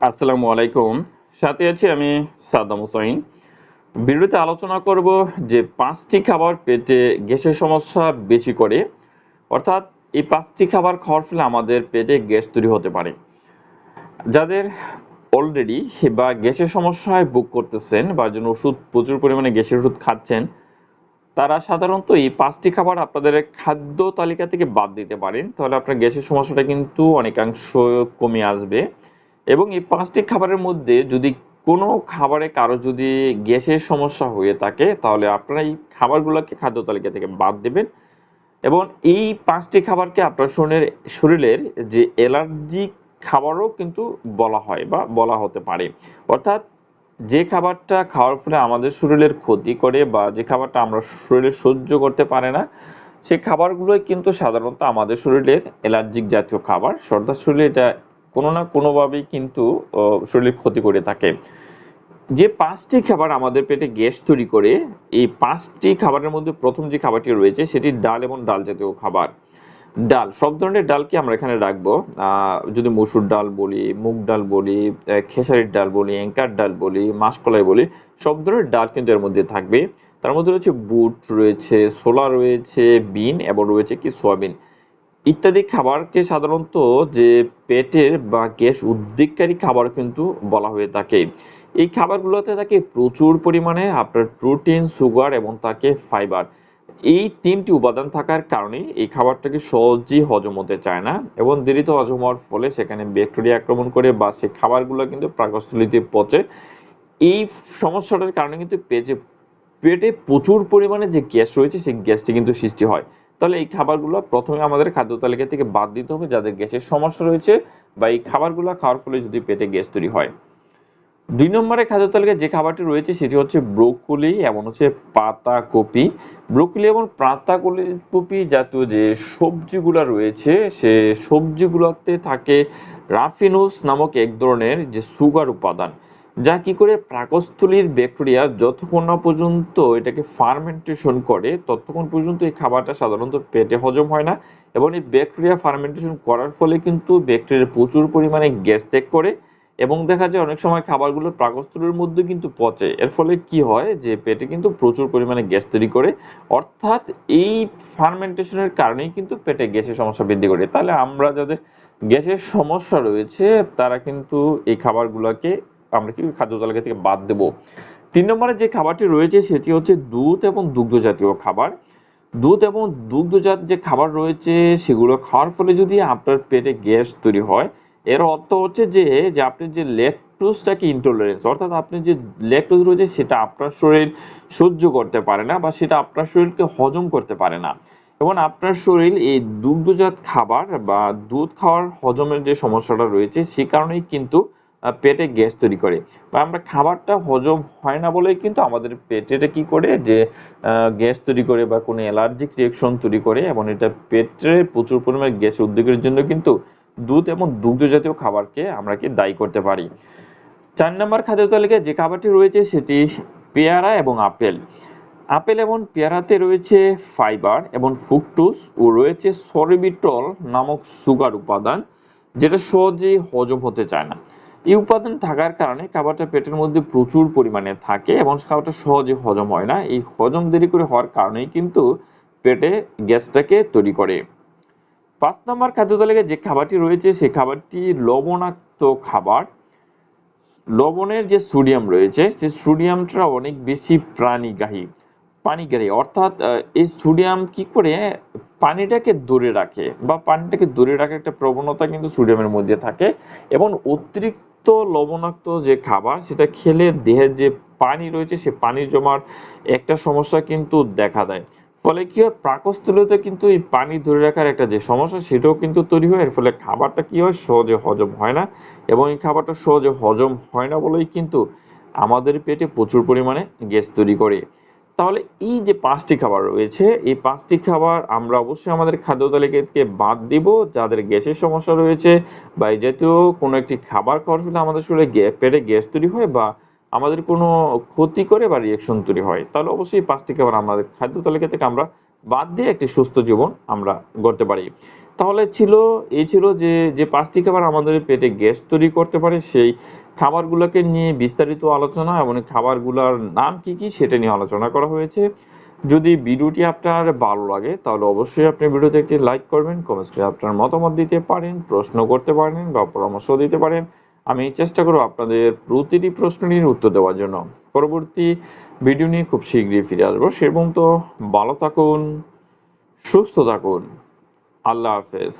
আসসালামু আলাইকুম। সাথে আছি আমি সাদ্দাম হুসাইন ভিডিওতে আলোচনা করব যে পাঁচটি খাবার পেটে গ্যাসের সমস্যা বেশি করে, অর্থাৎ এই পাঁচটি খাবার খাওয়ার ফলে আমাদের পেটে গ্যাস তৈরি হতে পারে। যাদের অলরেডি বা গ্যাসের সমস্যায় বুক করতেছেন বা যেন ওষুধ প্রচুর পরিমাণে গ্যাসের ওষুধ খাচ্ছেন, তারা সাধারণত এই পাঁচটি খাবার আপনাদের খাদ্য তালিকা থেকে বাদ দিতে পারেন। তাহলে আপনার গ্যাসের সমস্যাটা কিন্তু অনেকাংশ কমে আসবে। এবং এই পাঁচটি খাবারের মধ্যে যদি কোনো খাবারে কারও যদি গ্যাসের সমস্যা হয়ে থাকে, তাহলে আপনারা এই খাবারগুলোকে খাদ্য তালিকা থেকে বাদ দেবেন। এবং এই পাঁচটি খাবারকে আপনার শরীরের শরীরের যে অ্যালার্জিক খাবারও কিন্তু বলা হয় বা বলা হতে পারে। অর্থাৎ যে খাবারটা খাওয়ার ফলে আমাদের শরীরের ক্ষতি করে বা যে খাবারটা আমরা শরীরে সহ্য করতে পারে না সেই খাবারগুলোই কিন্তু সাধারণত আমাদের শরীরের অ্যালার্জিক জাতীয় খাবার। সর্দার শরীরে এটা কোনো না কোনোভাবেই কিন্তু শরীরের ক্ষতি করে থাকে। যে পাঁচটি খাবার আমাদের পেটে গ্যাস তৈরি করে, এই পাঁচটি খাবারের মধ্যে প্রথম যে খাবারটি রয়েছে, সেটি ডাল এবং ডাল জাতীয় খাবার। ডাল, সব ধরনের ডালকে আমরা এখানে রাখব। যদি মসুর ডাল বলি, মুগ ডাল বলি খেসারির ডাল বলি এঙ্কার ডাল বলি, মাসকলাই বলি, সব ধরনের ডাল কিন্তু এর মধ্যে থাকবে। তার মধ্যে রয়েছে বুট, রয়েছে ছোলা, রয়েছে বিন এবং রয়েছে কি সয়াবিন। ইত্যাদি খাবারকে সাধারণত যে পেটের বা গ্যাস উদ্বেগকারী খাবার কিন্তু বলা হয়ে থাকে। এই খাবারগুলোতে থাকে প্রচুর পরিমাণে আপনার প্রোটিন, সুগার এবং তাকে ফাইবার। এই তিনটি উপাদান থাকার কারণে এই খাবারটাকে সহজেই হজম হতে চায় না এবং দেরিতে হজম হওয়ার ফলে সেখানে ব্যাকটেরিয়া আক্রমণ করে বা সেই খাবারগুলো কিন্তু প্রাকস্থলিতে পচে। এই সমস্যাটার কারণে কিন্তু পেটে পেটে প্রচুর পরিমাণে যে গ্যাস রয়েছে, সেই গ্যাসটি কিন্তু সৃষ্টি হয়। তাহলে এই খাবারগুলো প্রথমে আমাদের খাদ্য তালিকা থেকে বাদ দিতে হবে, যাদের গ্যাসের সমস্যা রয়েছে বা এই খাবারগুলো খাওয়ার ফলে যদি পেটে গ্যাস তৈরি হয়। দুই নম্বরে খাদ্য তালিকায় যে খাবারটি রয়েছে সেটি হচ্ছে ব্রোকলি, এমন হচ্ছে পাতা কপি ব্রোকলি এবং পাতা কপি জাতীয় যে সবজিগুলো রয়েছে, সে সবজিগুলোতে থাকে রাফিনোস নামক এক ধরনের যে সুগার উপাদান। যা কি করে প্রাকস্থলীর ব্যাকটেরিয়া যতক্ষণ না পর্যন্ত এটাকে ফার্মেন্টেশন করে, ততক্ষণ পর্যন্ত এই খাবারটা সাধারণত পেটে হজম হয় না এবং এই ব্যাকটেরিয়া ফার্মেন্টেশন করার ফলে কিন্তু ব্যাকটেরিয়া প্রচুর পরিমাণে গ্যাস ত্যাগ করে এবং দেখা যায় অনেক সময় খাবারগুলো প্রাকস্থলীর মধ্যে কিন্তু পচে। এর ফলে কি হয় যে পেটে কিন্তু প্রচুর পরিমাণে গ্যাস তৈরি করে, অর্থাৎ এই ফার্মেন্টেশনের কারণেই কিন্তু পেটে গ্যাসের সমস্যা বৃদ্ধি করে। তাহলে আমরা যাদের গ্যাসের সমস্যা রয়েছে, তারা কিন্তু এই খাবারগুলোকে আমরা কি খাদ্য তালিকা থেকে বাদ দেব? তিন নম্বরে যে খাবারটি রয়েছে সেটি হচ্ছে দুধ এবং দুগ্ধ জাতীয় খাবার। দুধ এবং দুগ্ধজাত যে খাবার রয়েছে সেগুলো খাওয়ার ফলে যদি আপনার পেটে গ্যাস তৈরি হয়, এর অর্থ হচ্ছে যে যে আপনি যে ল্যাকটোজটাকে ইনটলারেন্স অর্থাৎ আপনি যে ল্যাকটোজ রয়েছে সেটা আপনার শরীর সহ্য করতে পারে না বা সেটা আপনার শরীরকে হজম করতে পারে না। এবং আপনার শরীর এই দুগ্ধজাত খাবার বা দুধ খাওয়ার হজমের যে সমস্যাটা রয়েছে সে কারণেই কিন্তু পেটে গ্যাস তৈরি করে। বা আমরা খাবারটা হজম হয় না বলেই কিন্তু আমাদের পেটেটা কি করে? যে গ্যাস তৈরি করে বা কোনো অ্যালার্জিক রিয়েকশন তৈরি করে এবং এটা পেটে প্রচুর পরিমাণে গ্যাস উদ্যোগের জন্য কিন্তু দুধ এবং দুগ্ধ জাতীয় খাবারকে আমরা কি দায়ী করতে পারি। চার নম্বর খাদ্য তালিকায় যে খাবারটি রয়েছে সেটি পেয়ারা এবং আপেল। আপেল এবং পেয়ারাতে রয়েছে ফাইবার এবং ফুকটুস ও রয়েছে সরিবিটল নামক সুগার উপাদান, যেটা সহজেই হজম হতে চায় না। এই উপাদান থাকার কারণে খাবারটা পেটের মধ্যে প্রচুর পরিমাণে থাকে এবং খাবারটা সহজে হজম হয় না। এই হজম দেরি করে হওয়ার কারণেই কিন্তু পেটে গ্যাসটাকে তৈরি করে। পাঁচ নম্বর খাদ্য তালিকায় যে খাবারটি রয়েছে, সেই খাবারটি লবণাক্ত খাবার। লবণের যে সোডিয়াম রয়েছে, সেই সোডিয়ামটা অনেক বেশি প্রাণীগ্রাহী, পানিগ্রাহী। অর্থাৎ এই সোডিয়াম কি করে পানিটাকে দূরে রাখে বা পানিটাকে দূরে রাখার একটা প্রবণতা কিন্তু সোডিয়ামের মধ্যে থাকে এবং অতিরিক্ত লবণাক্ত যে খাবার, সেটা খেলে দেহের যে পানি রয়েছে, সে পানি জমার একটা সমস্যা কিন্তু দেখা দেয়। ফলে কি হয়? পাকস্থলীতে কিন্তু এই পানি ধরে রাখার একটা যে সমস্যা, সেটাও কিন্তু তৈরি হয়। এর ফলে খাবারটা কি হয়? সহজে হজম হয় না এবং এই খাবারটা সহজে হজম হয় না বলেই কিন্তু আমাদের পেটে প্রচুর পরিমাণে গ্যাস তৈরি করে। তাহলে এই যে পাঁচটি খাবার রয়েছে, এই পাঁচটি খাবার আমরা অবশ্যই আমাদের খাদ্য তালিকাকে বাদ দিব, যাদের গ্যাসের সমস্যা রয়েছে বা এই জাতীয় কোনো একটি খাবার খাওয়ার ফলে আমাদের শরীরে পেটে গ্যাস তৈরি হয় বা আমাদের কোনো ক্ষতি করে বা রিয়েকশন তৈরি হয়। তাহলে অবশ্যই পাঁচটি খাবার আমাদের খাদ্য তালিকা থেকে আমরা বাদ দিয়ে একটি সুস্থ জীবন আমরা গড়তে পারি। তাহলে ছিল, এই ছিল যে যে পাঁচটি খাবার আমাদের পেটে গ্যাস তৈরি করতে পারে, সেই খাবারগুলোকে নিয়ে বিস্তারিত আলোচনা এবং খাবারগুলোর নাম কি কি সেটা নিয়ে আলোচনা করা হয়েছে। যদি ভিডিওটি আপনার ভালো লাগে, তাহলে অবশ্যই আপনি ভিডিওতে একটি লাইক করবেন কমেন্টে আপনার মতামত দিতে পারেন, প্রশ্ন করতে পারেন বা পরামর্শ দিতে পারেন। আমি চেষ্টা করব আপনাদের প্রতিটি প্রশ্নের উত্তর দেওয়ার জন্য। পরবর্তী ভিডিও নিয়ে খুব শীঘ্রই ফিরে আসব। সে পর্যন্ত ভালো থাকুন, সুস্থ থাকুন। আল্লাহ হাফেজ।